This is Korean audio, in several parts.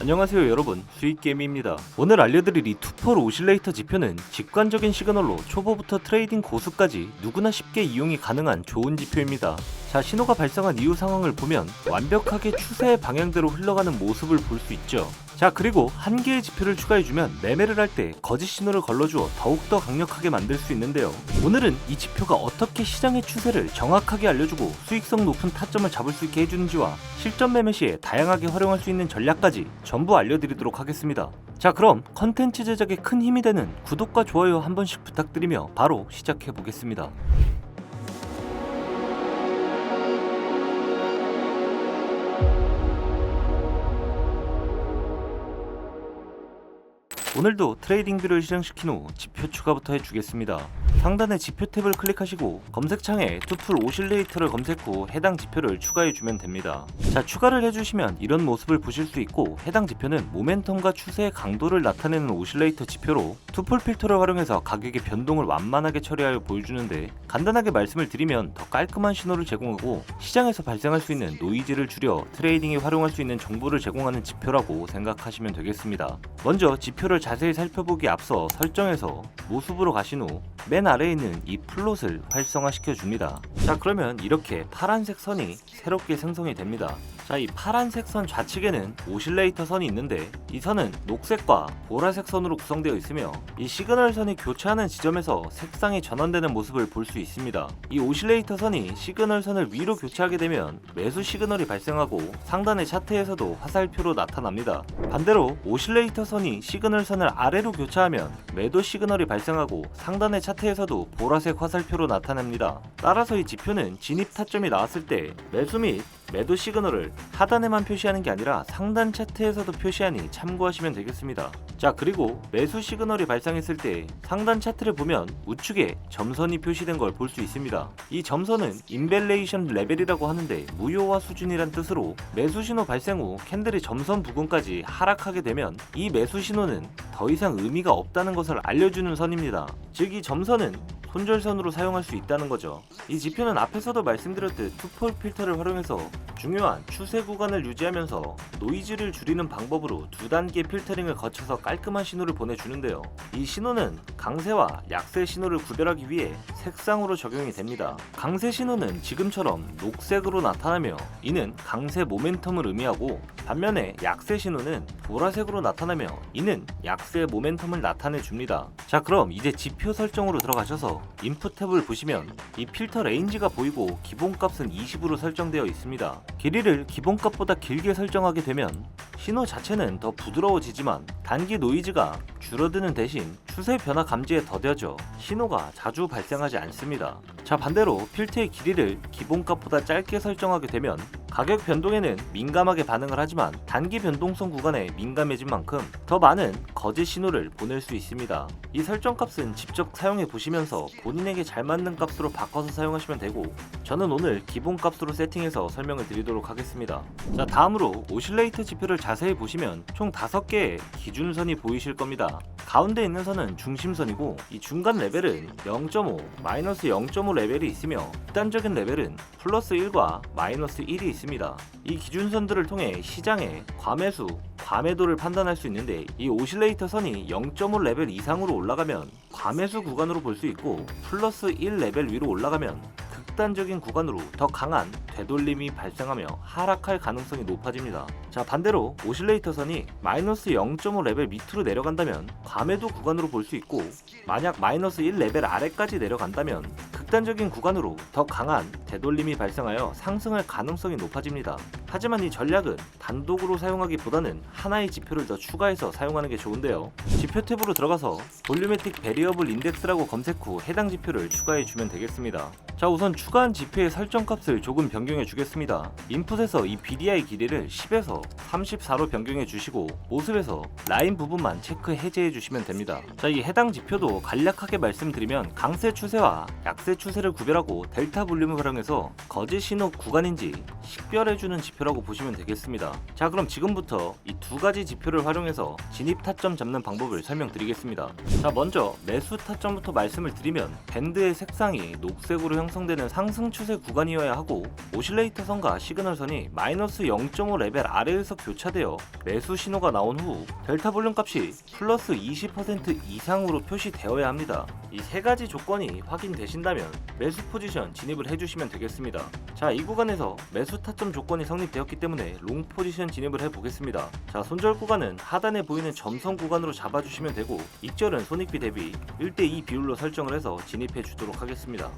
안녕하세요 여러분. 수익게임입니다. 오늘 알려드릴 이 투폴 오실레이터 지표는 직관적인 시그널로 초보부터 트레이딩 고수까지 누구나 쉽게 이용이 가능한 좋은 지표입니다. 자 신호가 발생한 이후 상황을 보면 완벽하게 추세의 방향대로 흘러가는 모습을 볼 수 있죠 자 그리고 한 개의 지표를 추가해주면 매매를 할 때 거짓 신호를 걸러주어 더욱더 강력하게 만들 수 있는데요. 오늘은 이 지표가 어떻게 시장의 추세를 정확하게 알려주고 수익성 높은 타점을 잡을 수 있게 해주는지와 실전 매매 시에 다양하게 활용할 수 있는 전략까지 전부 알려드리도록 하겠습니다. 자 그럼 컨텐츠 제작에 큰 힘이 되는 구독과 좋아요 한 번씩 부탁드리며 바로 시작해 보겠습니다 오늘도 트레이딩 뷰를 실행시킨 후 지표 추가부터 해주겠습니다. 상단의 지표 탭을 클릭하시고 검색창에 투풀 오실레이터를 검색 후 해당 지표를 추가해주면 됩니다. 자 추가를 해주시면 이런 모습을 보실 수 있고 해당 지표는 모멘텀과 추세의 강도를 나타내는 오실레이터 지표로 투풀 필터를 활용해서 가격의 변동을 완만하게 처리하여 보여주는데 간단하게 말씀을 드리면 더 깔끔한 신호를 제공하고 시장에서 발생할 수 있는 노이즈를 줄여 트레이딩에 활용할 수 있는 정보를 제공하는 지표라고 생각하시면 되겠습니다. 먼저 지표를 자세히 살펴보기 앞서 설정에서 모습으로 가신 후 맨 아래에 있는 이 플롯을 활성화시켜 줍니다. 자 그러면 이렇게 파란색 선이 새롭게 생성이 됩니다. 자, 이 파란색 선 좌측에는 오실레이터 선이 있는데 이 선은 녹색과 보라색 선으로 구성되어 있으며 이 시그널 선이 교차하는 지점에서 색상이 전환되는 모습을 볼 수 있습니다. 이 오실레이터 선이 시그널 선을 위로 교차하게 되면 매수 시그널이 발생하고 상단의 차트에서도 화살표로 나타납니다. 반대로 오실레이터 선이 시그널 선을 아래로 교차하면 매도 시그널이 발생하고 상단의 차트에서도 보라색 화살표로 나타납니다. 따라서 이 지표는 진입 타점이 나왔을 때 매수 및 매도 시그널을 하단에만 표시하는 게 아니라 상단 차트에서도 표시하니 참고하시면 되겠습니다. 자 그리고 매수 시그널이 발생했을 때 상단 차트를 보면 우측에 점선이 표시된 걸 볼 수 있습니다. 이 점선은 인벨레이션 레벨이라고 하는데 무효화 수준이란 뜻으로 매수 신호 발생 후 캔들이 점선 부근까지 하락하게 되면 이 매수 신호는 더 이상 의미가 없다는 것을 알려주는 선입니다. 즉 이 점선은 손절선으로 사용할 수 있다는 거죠. 이 지표는 앞에서도 말씀드렸듯 투폴 필터를 활용해서 중요한 추세 구간을 유지하면서 노이즈를 줄이는 방법으로 두 단계 필터링을 거쳐서 깔끔한 신호를 보내주는데요. 이 신호는 강세와 약세 신호를 구별하기 위해 색상으로 적용이 됩니다. 강세 신호는 지금처럼 녹색으로 나타나며 이는 강세 모멘텀을 의미하고 반면에 약세 신호는 보라색으로 나타나며 이는 약세 모멘텀을 나타내 줍니다. 자 그럼 이제 지표 설정으로 들어가셔서 인풋 탭을 보시면 이 필터 레인지가 보이고 기본값은 20으로 설정되어 있습니다. 길이를 기본값보다 길게 설정하게 되면 신호 자체는 더 부드러워지지만 단기 노이즈가 줄어드는 대신 추세 변화 감지에 더뎌져 신호가 자주 발생하지 않습니다. 자 반대로 필터의 길이를 기본값보다 짧게 설정하게 되면 가격 변동에는 민감하게 반응을 하지만 단기 변동성 구간에 민감해진 만큼 더 많은 거짓 신호를 보낼 수 있습니다. 이 설정 값은 직접 사용해 보시면서 본인에게 잘 맞는 값으로 바꿔서 사용하시면 되고 저는 오늘 기본 값으로 세팅해서 설명을 드리도록 하겠습니다. 자 다음으로 오실레이터 지표를 자세히 보시면 총 5개의 기준 선이 보이실 겁니다. 가운데 있는 선은 중심선이고 이 중간 레벨은 0.5, 마이너스 0.5 레벨이 있으며 극단적인 레벨은 플러스 1과 마이너스 1이 있습니다. 이 기준선들을 통해 시장의 과매수, 과매도를 판단할 수 있는데 이 오실레이터 선이 0.5 레벨 이상으로 올라가면 과매수 구간으로 볼 수 있고 플러스 1 레벨 위로 올라가면 극단적인 구간으로 더 강한 되돌림이 발생하며 하락할 가능성이 높아집니다. 자 반대로 오실레이터 선이 마이너스 0.5 레벨 밑으로 내려간다면 과매도 구간으로 볼 수 있고 만약 마이너스 1 레벨 아래까지 내려간다면 극단적인 구간으로 더 강한 되돌림이 발생하여 상승할 가능성이 높아집니다. 하지만 이 전략은 단독으로 사용하기보다는 하나의 지표를 더 추가해서 사용하는 게 좋은데요. 지표 탭으로 들어가서 볼류메틱 베리어블 인덱스라고 검색 후 해당 지표를 추가해 주면 되겠습니다. 자 우선 추가한 지표의 설정 값을 조금 변경해 주겠습니다. 인풋에서 이 BDI 길이를 10에서 34로 변경해 주시고 모습에서 라인 부분만 체크 해제해 주시면 됩니다. 자 이 해당 지표도 간략하게 말씀드리면 강세 추세와 약세 추세를 구별하고 델타 볼륨을 활용해서 거짓 신호 구간인지 식별해주는 지표라고 보시면 되겠습니다. 자 그럼 지금부터 이 두 가지 지표를 활용해서 진입 타점 잡는 방법을 설명드리겠습니다. 자 먼저 매수 타점부터 말씀을 드리면 밴드의 색상이 녹색으로 형성되는 상승 추세 구간이어야 하고 오실레이터 선과 시그널 선이 마이너스 0.5 레벨 아래에서 교차되어 매수 신호가 나온 후 델타 볼륨 값이 플러스 20% 이상으로 표시되어야 합니다. 이 세 가지 조건이 확인되신다면 매수 포지션 진입을 해주시면 되겠습니다. 자, 이 구간에서 매수 타점 조건이 성립되었기 때문에 롱 포지션 진입을 해보겠습니다. 자, 손절 구간은 하단에 보이는 점선 구간으로 잡아주시면 되고 익절은 손익비 대비 1대2 비율로 설정을 해서 진입해 주도록 하겠습니다.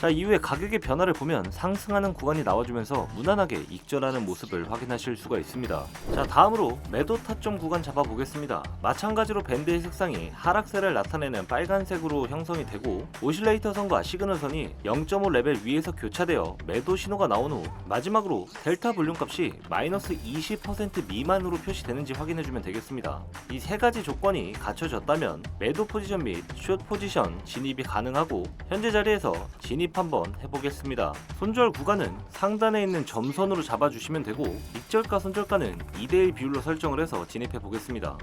자 이후에 가격의 변화를 보면 상승하는 구간이 나와주면서 무난하게 익절하는 모습을 확인하실 수가 있습니다. 자 다음으로 매도 타점 구간 잡아보겠습니다. 마찬가지로 밴드의 색상이 하락세를 나타내는 빨간색으로 형성이 되고 오실레이터 선과 시그널 선이 0.5 레벨 위에서 교차되어 매도 신호가 나온 후 마지막으로 델타 볼륨 값이 마이너스 20% 미만으로 표시되는지 확인해주면 되겠습니다. 이 세 가지 조건이 갖춰졌다면 매도 포지션 및 숏 포지션 진입이 가능하고 현재 자리에서 진입 한번 해보겠습니다. 손절 구간은 상단에 있는 점선으로 잡아주시면 되고 익절가 손절가는 2대1 비율로 설정을 해서 진입해 보겠습니다.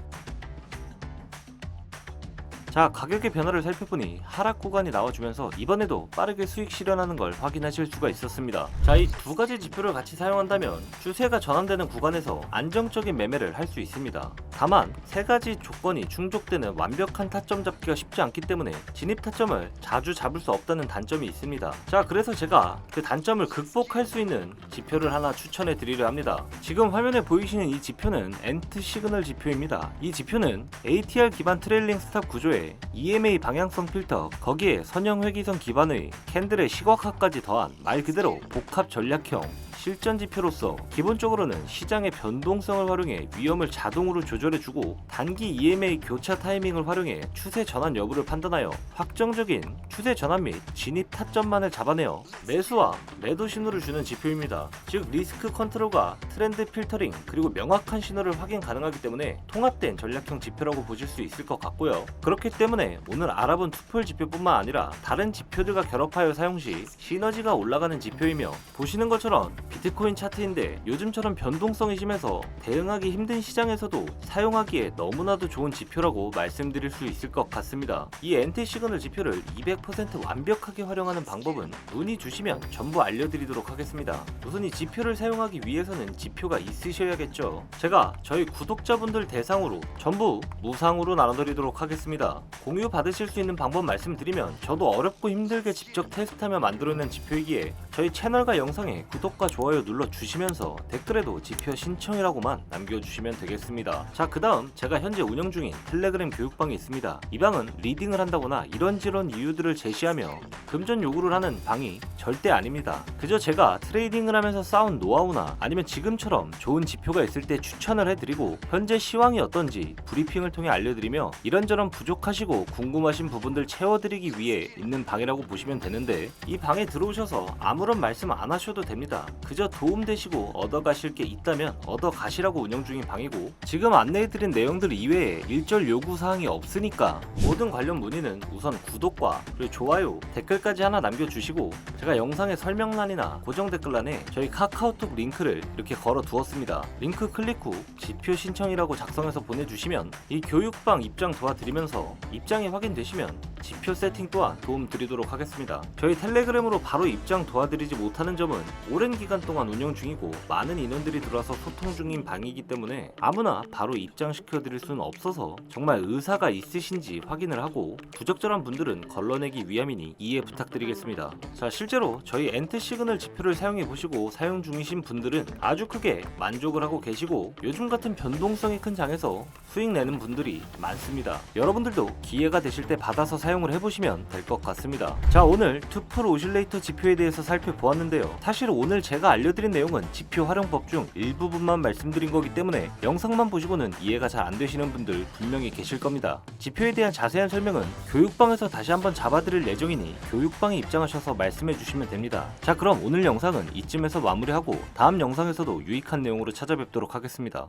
자 가격의 변화를 살펴보니 하락 구간이 나와주면서 이번에도 빠르게 수익 실현하는 걸 확인하실 수가 있었습니다. 자 이 두 가지 지표를 같이 사용한다면 추세가 전환되는 구간에서 안정적인 매매를 할 수 있습니다. 다만 세 가지 조건이 충족되는 완벽한 타점 잡기가 쉽지 않기 때문에 진입 타점을 자주 잡을 수 없다는 단점이 있습니다. 자 그래서 제가 그 단점을 극복할 수 있는 지표를 하나 추천해 드리려 합니다. 지금 화면에 보이시는 이 지표는 엔트 시그널 지표입니다. 이 지표는 ATR 기반 트레일링 스탑 구조에 EMA 방향성 필터, 거기에 선형 회기선 기반의 캔들의 시각화까지 더한 말 그대로 복합 전략형 실전 지표로서 기본적으로는 시장의 변동성을 활용해 위험을 자동으로 조절해주고 단기 EMA 교차 타이밍을 활용해 추세 전환 여부를 판단하여 확정적인 추세 전환 및 진입 타점만을 잡아내어 매수와 매도 신호를 주는 지표입니다. 즉 리스크 컨트롤과 트렌드 필터링 그리고 명확한 신호를 확인 가능하기 때문에 통합된 전략형 지표라고 보실 수 있을 것 같고요. 그렇기 때문에 오늘 알아본 투폴 지표뿐만 아니라 다른 지표들과 결합하여 사용 시 시너지가 올라가는 지표이며 보시는 것처럼 비트코인 차트인데 요즘처럼 변동성이 심해서 대응하기 힘든 시장에서도 사용하기에 너무나도 좋은 지표라고 말씀드릴 수 있을 것 같습니다. 이 NT 시그널 지표를 200% 완벽하게 활용하는 방법은 문의 주시면 전부 알려드리도록 하겠습니다. 우선 이 지표를 사용하기 위해서는 지표가 있으셔야겠죠. 제가 저희 구독자분들 대상으로 전부 무상으로 나눠드리도록 하겠습니다. 공유 받으실 수 있는 방법 말씀드리면 저도 어렵고 힘들게 직접 테스트하며 만들어낸 지표이기에 저희 채널과 영상에 구독과 좋아요 눌러 주시면서 댓글에도 지표 신청이라고만 남겨주시면 되겠습니다. 자, 그 다음 제가 현재 운영 중인 텔레그램 교육방이 있습니다. 이 방은 리딩을 한다거나 이런저런 이유들을 제시하며 금전 요구를 하는 방이 절대 아닙니다. 그저 제가 트레이딩을 하면서 쌓은 노하우나 아니면 지금처럼 좋은 지표가 있을 때 추천을 해드리고 현재 시황이 어떤지 브리핑을 통해 알려드리며 이런저런 부족하시고 궁금하신 부분들 채워드리기 위해 있는 방이라고 보시면 되는데 이 방에 들어오셔서 아무런 말씀 안 하셔도 됩니다. 그저 도움되시고 얻어가실 게 있다면 얻어가시라고 운영 중인 방이고 지금 안내해드린 내용들 이외에 일절 요구사항이 없으니까 모든 관련 문의는 우선 구독과 그리고 좋아요, 댓글까지 하나 남겨주시고 제가 영상의 설명란이나 고정 댓글란에 저희 카카오톡 링크를 이렇게 걸어 두었습니다. 링크 클릭 후 지표 신청이라고 작성해서 보내주시면 이 교육방 입장 도와드리면서 입장이 확인되시면 지표 세팅 또한 도움 드리도록 하겠습니다. 저희 텔레그램으로 바로 입장 도와드리지 못하는 점은 오랜 기간 동안 운영 중이고 많은 인원들이 들어와서 소통 중인 방이기 때문에 아무나 바로 입장시켜 드릴 수는 없어서 정말 의사가 있으신지 확인을 하고 부적절한 분들은 걸러내기 위함이니 이해 부탁드리겠습니다. 자, 실제로 저희 엔트 시그널 지표를 사용해 보시고 사용 중이신 분들은 아주 크게 만족을 하고 계시고 요즘 같은 변동성이 큰 장에서 수익 내는 분들이 많습니다. 여러분들도 기회가 되실 때 받아서 사용을 해보시면 될 것 같습니다. 자, 오늘 투풀 오실레이터 지표에 대해서 살펴보았는데요. 사실 오늘 제가 알려드린 내용은 지표 활용법 중 일부분만 말씀드린 거기 때문에 영상만 보시고는 이해가 잘 안 되시는 분들 분명히 계실 겁니다. 지표에 대한 자세한 설명은 교육방에서 다시 한번 잡아드릴 예정이니 교육방에 입장하셔서 말씀해 주시면 됩니다. 자, 그럼 오늘 영상은 이쯤에서 마무리하고 다음 영상에서도 유익한 내용으로 찾아뵙도록 하겠습니다.